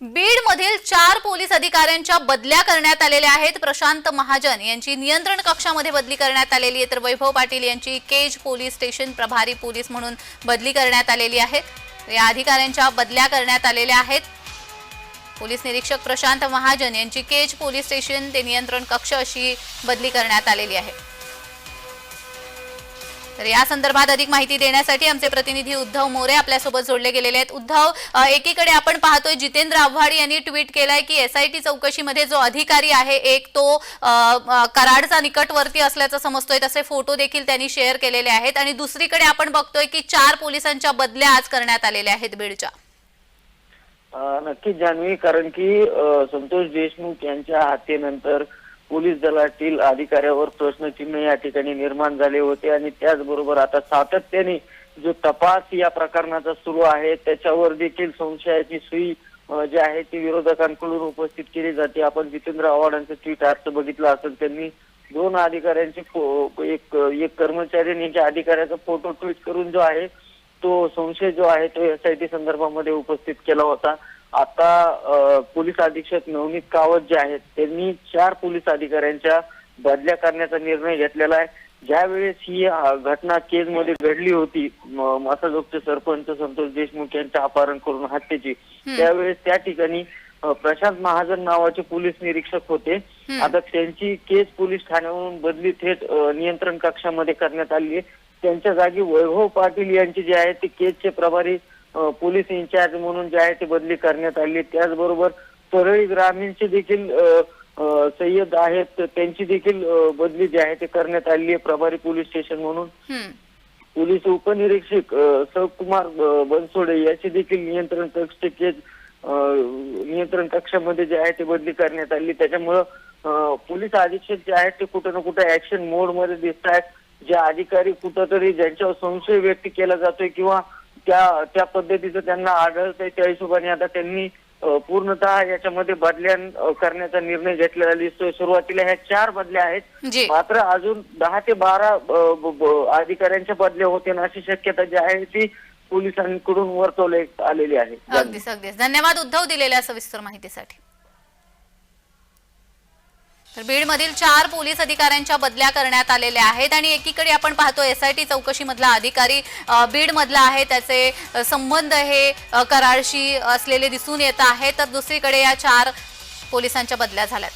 बीड मधील चार पोलीस अधिकाऱ्यांच्या बदल्या करण्यात आलेल्या आहेत. प्रशांत महाजन यांची नियंत्रण कक्षामध्ये बदली करण्यात आलेली आहे. तर वैभव पाटील यांची केज पोलीस स्टेशन प्रभारी पोलीस म्हणून बदली करण्यात आलेली आहे. या अधिकाऱ्यांच्या बदल्या करण्यात आलेल्या आहेत. पोलीस निरीक्षक प्रशांत महाजन यांची केज पोलीस स्टेशन ते नियंत्रण कक्ष अशी बदली करण्यात आलेली आहे. तर या संदर्भात अधिक माहिती देण्यासाठी आमचे प्रतिनिधी उद्धव मोरे आपल्यासोबत जोडले गेलेले आहेत. उद्धव एकीकडे आपण पाहतोय जितेंद्र आव्हाड यांनी ट्विट केलंय की एसआयटी चौकशीमध्ये जो अधिकारी आहे एक तो कराडचा निकटवर्ती असल्याचं समजतोय. तसे फोटो देखील त्यांनी शेअर केलेले आहेत. आणि दुसरीकडे आपण बघतोय की चार पोलिसांच्या बदल्या आज करण्यात आलेल्या आहेत बीडच्या. नक्कीच जान्हवी कारण की संतोष देशमुख यांच्या हत्येनंतर पोलीस दलातील अधिकाऱ्यावर प्रश्नचिन्ह या ठिकाणी निर्माण झाले होते आणि त्याचबरोबर आता सातत्याने जो तपास या प्रकरणाचा सुरू आहे त्याच्यावर देखील संशयाची सुई जी आहे ती विरोधकांकडून उपस्थित केली जाते. आपण जितेंद्र आव्हाडांचं ट्विट अर्थ बघितलं असेल त्यांनी दोन अधिकाऱ्यांचे एक एक कर्मचारी आणि एका अधिकाऱ्याचा फोटो ट्विट करून जो आहे तो संशय जो आहे तो एसआयटी संदर्भामध्ये उपस्थित केला होता. आता पोलीस अधीक्षक नवनीत कावत जे आहेत त्यांनी चार पोलीस अधिकाऱ्यांच्या बदल्या करण्याचा निर्णय घेतलेला आहे. ज्यावेळेस ही घटना केजमध्ये घडली होती मासाजोगचे सरपंच संतोष देशमुख यांच्या अपहरण करून हत्येची त्यावेळेस त्या ठिकाणी प्रशांत महाजन नावाचे पोलीस निरीक्षक होते. आता त्यांची केज पोलीस ठाण्यावरून बदली थेट नियंत्रण कक्षामध्ये करण्यात आली आहे. त्यांच्या जागी वैभव पाटील यांची जे आहे ते केजचे प्रभारी पोलीस इन्चार्ज म्हणून जे आहे ते बदली करण्यात आली. त्याचबरोबर परळी ग्रामीणचे देखील सय्यद आहेत त्यांची देखील बदली जी आहे ते करण्यात आली आहे प्रभारी पोलीस स्टेशन म्हणून. पोलीस उपनिरीक्षक अ, बनसोडे याची देखील नियंत्रण कक्ष नियंत्रण कक्षामध्ये जे आहे ते बदली करण्यात आली त्याच्यामुळं पोलीस अधीक्षक जे आहेत ते कुठं ना कुठं ऍक्शन मोडमध्ये दिसत आहेत जे अधिकारी कुठंतरी ज्यांच्यावर संशय व्यक्त केला जातोय किंवा त्या त्या पद्धतीचं त्यांना आढळतंय. त्या हिशोबाने आता त्यांनी पूर्णतः याच्यामध्ये बदल्या करण्याचा निर्णय घेतलेला दिसतोय. सुरुवातीला ह्या चार बदल्या आहेत. मात्र अजून दहा ते बारा अधिकाऱ्यांच्या बदल्या होते अशी शक्यता जी आहे ती पोलिसांकडून वर्तवले आलेली आहे. अगदीच अगदीच. धन्यवाद उद्धव दिलेल्या सविस्तर माहितीसाठी. तर बीडमधील चार पोलीस अधिकाऱ्यांच्या बदल्या करण्यात आलेल्या आहेत आणि एकीकडे आपण पाहतो एसआयटी चौकशीमधला अधिकारी बीडमधला आहे. त्याचे संबंध हे करारशी कराडशी असलेले दिसून येत आहे तर दुसरीकडे या चार पोलिसांच्या बदल्या झाल्यात.